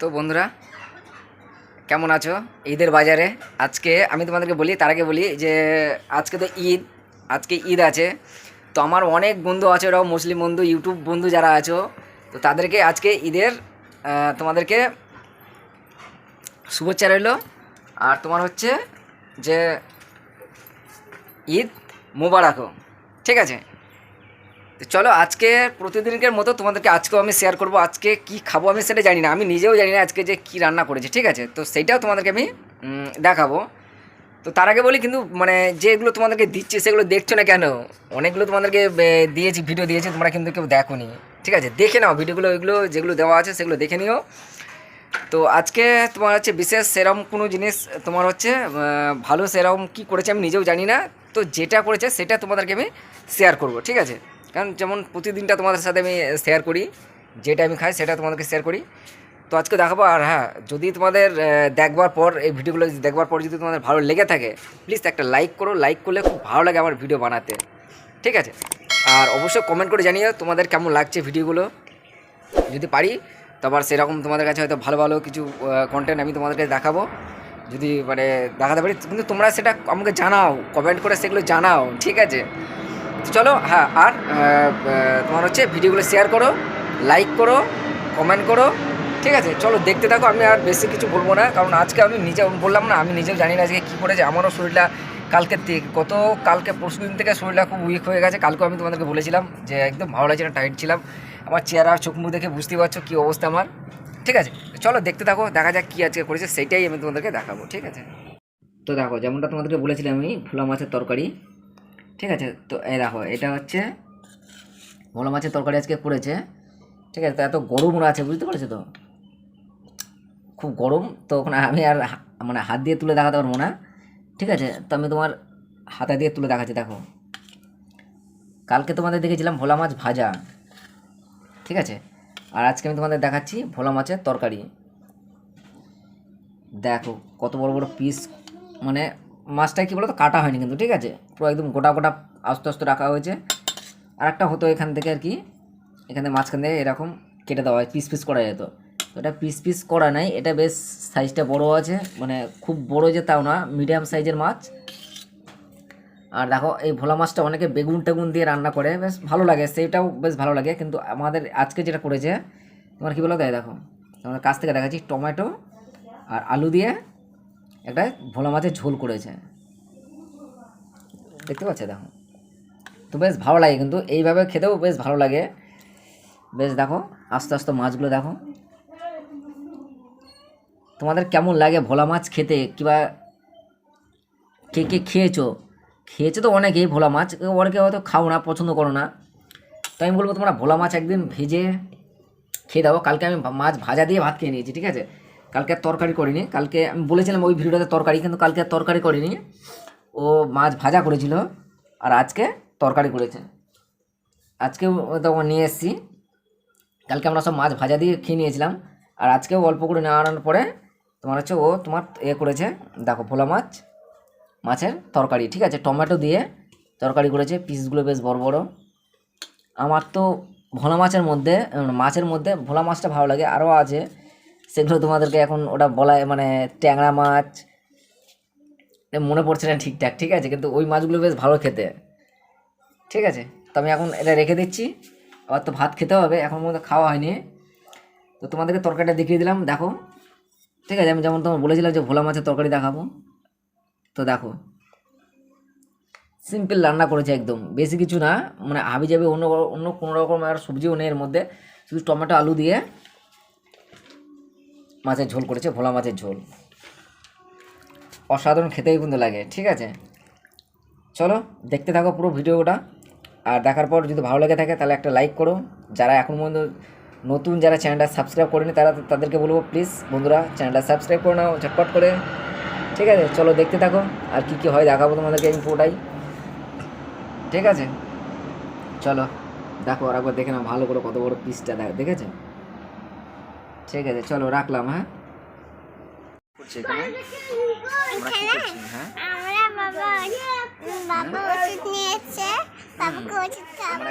তো বন্ধুরা, কেমন আছো? ঈদের বাজারে। আজকে আমি তোমাদেরকে বলি, তার আগে বলি যে, আজকে তো ঈদ, আজকে ঈদ আছে। তো আমার অনেক বন্ধু আছে ওরাও মুসলিম বন্ধু, ইউটিউব বন্ধু যারা আছো, তো তাদেরকে আজকে ঈদের তোমাদেরকে শুভেচ্ছা রইল। আর তোমার হচ্ছে যে, ঈদ মোবারকও ঠিক আছে? তো চলো আজকে প্রতিদিনকের মতো তোমাদেরকে আজকেও আমি শেয়ার করব। আজকে কি খাব আমি সেটা জানি না। আমি নিজেও জানি না আজকে যে কি রান্না করেছি, ঠিক আছে? তো সেইটাও তোমাদেরকে আমি দেখাবো। তো তার আগে বলি কিন্তু মানে যেগুলো তোমাদেরকে দিচ্ছে সেগুলো দেখছ না কেন? অনেকগুলো তোমাদেরকে দিয়েছি ভিডিও দিয়েছি, তোমরা কিন্তু কেউ দেখোনি। ঠিক আছে? দেখে নাও ভিডিওগুলো ওইগুলো যেগুলো দেওয়া আছে সেগুলো দেখে নিও। তো আজকে তোমার হচ্ছে বিশেষ সেরম কোনো জিনিস, তোমার হচ্ছে ভালো সেরম কি করেছে আমি নিজেও জানি না। তো যেটা করেছে সেটা তোমাদেরকে আমি শেয়ার করব, ঠিক আছে? কারণ যেমন প্রতিদিনটা তোমাদের সাথে আমি শেয়ার করি, যেটা আমি খাই সেটা তোমাদেরকে শেয়ার করি। তো আজকে দেখাবো, আর হ্যাঁ যদি তোমাদের দেখবার পর, এই ভিডিওগুলো দেখবার পর যদি তোমাদের ভালো লেগে থাকে প্লিজ একটা লাইক করো। লাইক করলে খুব ভালো লাগে আমার ভিডিও বানাতে। ঠিক আছে? আর অবশ্যই কমেন্ট করে জানিও তোমাদের কেমন লাগছে ভিডিওগুলো। যদি পারি তো আবার সেরকম তোমাদের কাছে হয়তো ভালো ভালো কিছু কন্টেন্ট আমি তোমাদেরকে দেখাবো। যদি মানে দেখাতে পারি, কিন্তু তোমরা সেটা আমাকে জানাও কমেন্ট করে সেগুলো জানাও। ঠিক আছে? তো চলো হ্যাঁ আর তোমার হচ্ছে ভিডিওগুলো শেয়ার করো লাইক করো কমেন্ট করো, ঠিক আছে? চলো, দেখতে থাকো, আমি আর বেশি কিছু বলব না, কারণ আজকে আমি নিজে বললাম না, আমি নিজেও জানি না আজকে কী করেছে, আমারও শরীরটা কালকে গত কালকে, পরশু দিন থেকে শরীরটা খুব উইক হয়ে গেছে, কালকেও আমি তোমাদেরকে বলেছিলাম যে একদম ভালো লাগছে না টাইট ছিলাম, আমার চেহারা চোখ মুখ দেখে বুঝতে পারছ কী অবস্থা আমার, ঠিক আছে? চলো, দেখতে থাকো, দেখা যাক কী আজকে করেছে, সেটাই আমি তোমাদেরকে দেখাবো, ঠিক আছে? তো দেখো, যেমনটা তোমাদেরকে বলেছিলাম আমি ভোলা মাছের তরকারি ঠিক আছে? তো এ দেখো, এটা হচ্ছে ভোলা মাছের তরকারি আজকে করেছে। ঠিক আছে, তো এত গরম আছে, বুঝতে পারছ তো? খুব গরম, তো ওখানে আমি আর মানে হাত দিয়ে তুলে দেখাতে পারব না। ঠিক আছে, তো আমি তোমার হাতা দিয়ে তুলে দেখাচ্ছি, দেখো। কালকে তোমাদের দেখেছিলাম ভোলা মাছ ভাজা। ঠিক আছে? আর আজকে আমি তোমাদের দেখাচ্ছি ভোলা মাছের তরকারি। দেখো, কত বড় বড় পিস মানে মাছটা কি বলতো, কাটা হয়নি কিন্তু, ঠিক আছে? পুরো একদম গোটা গোটা আস্তে আস্তে রাখা হয়েছে। আর একটা হতো এখান থেকে আর কি, এখানে মাঝখান থেকে এরকম কেটে দেওয়া হয়, পিস পিস করা যেত। তো এটা পিস পিস করা নাই, এটা বেশ সাইজটা বড় আছে মানে খুব বড় যে তাও না, মিডিয়াম সাইজের মাছ। আর দেখো, এই ভোলা মাছটা অনেকে বেগুন টেগুন দিয়ে রান্না করে, বেশ ভালো লাগে, সেইটাও বেশ ভালো লাগে, কিন্তু আমাদের আজকে যেটা করেছে, তোমার কী বলো দেয় দেখো, তোমাদের কাছ থেকে দেখাচ্ছি টমেটো আর আলু দিয়ে একটা ভোলা মাছের ঝোল করেছে। দেখতে পাচ্ছ দেখো। তো বেশ ভালো লাগে কিন্তু, এইভাবে খেতেও বেশ ভালো লাগে। বেশ দেখো, আস্তে আস্তে মাছগুলো দেখো। তোমাদের কেমন লাগে ভোলা মাছ খেতে? কিবা কে কে খেয়েছো? খেয়েছো তো অনেকেই ভোলা মাছ অনেকে হয়তো খাও না, পছন্দ করো না। তো আমি বলব তোমরা ভোলা মাছ একদিন ভেজে খেয়ে দাও কালকে আমি মাছ ভাজা দিয়ে ভাত খেয়ে নিয়েছি, ঠিক আছে? কালকে আর তরকারি করিনি। কালকে আমি বলেছিলাম ওই ভিডিওটাতে তরকারি, কিন্তু কালকে আর তরকারি করিনি। ও মাছ ভাজা করেছিল আর আজকে তরকারি করেছে। আজকেও তখন নিয়ে এসেছি। কালকে আমরা সব মাছ ভাজা দিয়ে খেয়ে নিয়েছিলাম। আর আজকেও অল্প করে নেওয়া আনার পরে তোমার হচ্ছে ও তোমার এ করেছে, দেখো ভোলা মাছ, মাছের তরকারি, ঠিক আছে? টমেটো দিয়ে তরকারি করেছে, পিসগুলো বেশ বড় বড়। আমার তো ভোলা মাছের মধ্যে মাছের মধ্যে ভোলা মাছটা ভালো লাগে। আরও আছে সেগুলো তোমাদেরকে এখন ওটা বলায় মানে ট্যাংরা মাছ মনে পড়ছে না ঠিকঠাক, ঠিক আছে? কিন্তু ওই মাছগুলো বেশ ভালো খেতে। ঠিক আছে? তো আমি এখন এটা রেখে দিচ্ছি। আবার তো ভাত খেতে হবে, এখন মধ্যে খাওয়া হয়নি। তো তোমাদেরকে তরকারিটা দেখিয়ে দিলাম, দেখো। ঠিক আছে? আমি যেমন তোমার বলেছিলাম যে ভোলা মাছের তরকারি দেখাবো। তো দেখো। সিম্পল রান্না করেছে একদম, বেশি কিছু না। মানে হাবি যাবে অন্য অন্য কোনো রকম আর সবজিও নেই এর মধ্যে। শুধু টমেটো, আলু দিয়ে মাছের ঝোল করেছে, ভোলা মাছের ঝোল। অসাধারণ খেতেই কিন্তু লাগে, ঠিক আছে? চলো, দেখতে থাকো পুরো ভিডিওটা। আর দেখার পর যদি ভালো লেগে থাকে, তাহলে একটা লাইক করো। যারা এখন পর্যন্ত নতুন, যারা চ্যানেলটা সাবস্ক্রাইব করেনি, তারা তাদেরকে বলব প্লিজ বন্ধুরা চ্যানেলটা সাবস্ক্রাইব করে নাও, ঝটপট করে। ঠিক আছে? চলো, দেখতে থাকো। আর কি কি হয় দেখাবো তোমাদেরকে আমি পুরোটাই। ঠিক আছে? চলো, দেখো, আর একবার দেখে নাও, ভালো করে কত বড় পিসটা দেখ, দেখেছ? ঠিক আছে চলো রাখলাম হ্যাঁ? করছি এখানে। আমরা কি করছি হ্যাঁ?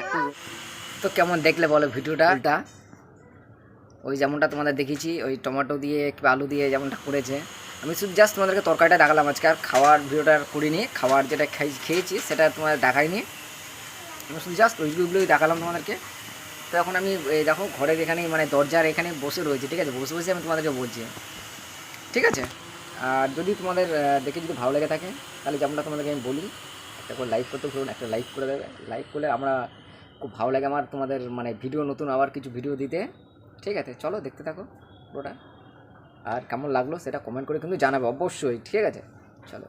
একটু তো কেমন দেখলে বলো ভিডিওটা? ওই যেমনটা তোমাদের দেখেছি ওই টমেটো দিয়ে একটু আলু দিয়ে যেমনটা করেছে। আমি শুধু জাস্ট তোমাদেরকে তরকারিটা দেখালাম আজকে আর খাওয়ার ভিডিওটা আর করিনি। খাবার যেটা খেয়েছি সেটা তোমাদের দেখাইনি। আমি শুধু জাস্ট ওইগুলোই দেখালাম তোমাদেরকে। তো এখন আমি দেখো ঘরের এখানে মানে দরজার এখানে বসে রয়েছে, ঠিক আছে? বসে বসে আমি তোমাদেরকে বলছি, ঠিক আছে? আর যদি তোমাদের দেখে যদি ভালো লেগে থাকে, তাহলে যেমনটা তোমাদেরকে আমি বলি, একটা করে লাইক করতে ভুলুন একটা লাইক করে দেবে। লাইক করলে আমরা খুব ভালো লাগে আমার তোমাদের মানে ভিডিও নতুন আবার কিছু ভিডিও দিতে, ঠিক আছে? চলো দেখতে থাকো পুরোটা। আর কেমন লাগল সেটা কমেন্ট করে কিন্তু জানাবে, অবশ্যই, ঠিক আছে? চলো।